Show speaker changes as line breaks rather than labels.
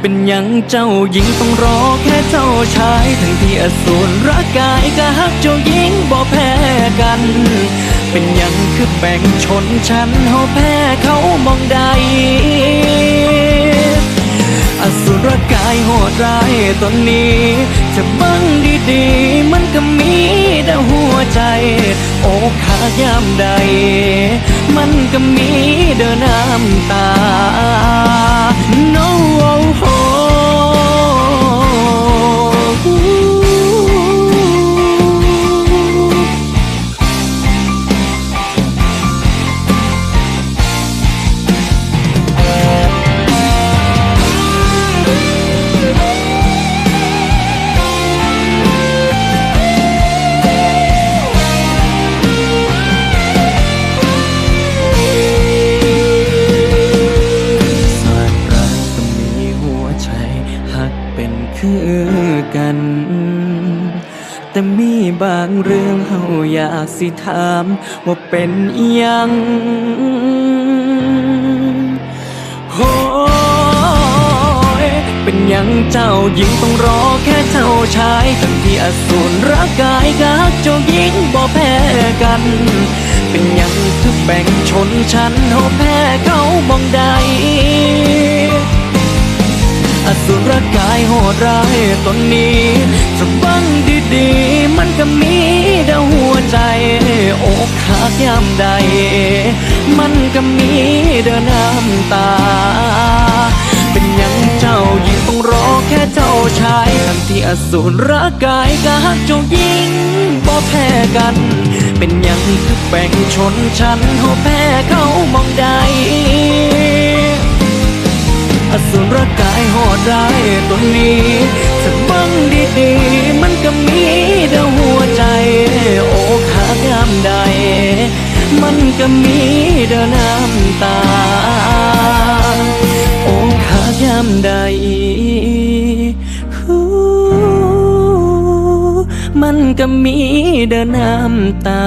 เป็นยังเจ้าหญิงต้องรอแค่เจ้าชาย ทั้งที่อสูรรักกายก็ฮักเจ้าหญิงบ่แพ้กัน เป็นยังคือแบ่งชนชั้นเฮาแพ้เขามองใด อสุรกายโหดร้ายตอนนี้จะบังดีๆ มันก็มีแต่หัวใจ โอ้ขายามใด มันก็มีเดินน้ำตา คือกัน แต่มีบางเรื่องเฮาอยากสิถาม ว่าเป็นอิหยังโอ้ยเป็นหยังเจ้าหญิงต้องรอแค่เจ้าชายทั้งที่อสูรรักกายกักเจ้าหญิงบ่แพ้กัน เป็นหยังคือแบ่งชนชั้นเฮาแพ้เขามองใด อสุรกายโหดร้ายตนนี้จะบังดีๆ มันก็มีแต่หัวใจ อกหักยามใด มันก็มีเดินน้ำตา เป็นยังเจ้าหญิงต้องรอแค่เจ้าชาย ทั้งที่อสูรร่ากายก็หักเจ้าหญิงบ่แพ้กัน เป็นยังคือแบ่งชนชั้นเขาแพ้เขามองใดอสุรกายโห ดร้ายตัวนี้จะบังดีๆ มันก็มีแต่หัวใจ โอ้ขากยามใด มันก็มีเดินน้ำตา โอ้ขากยามใด มันก็มีเดินน้ำตา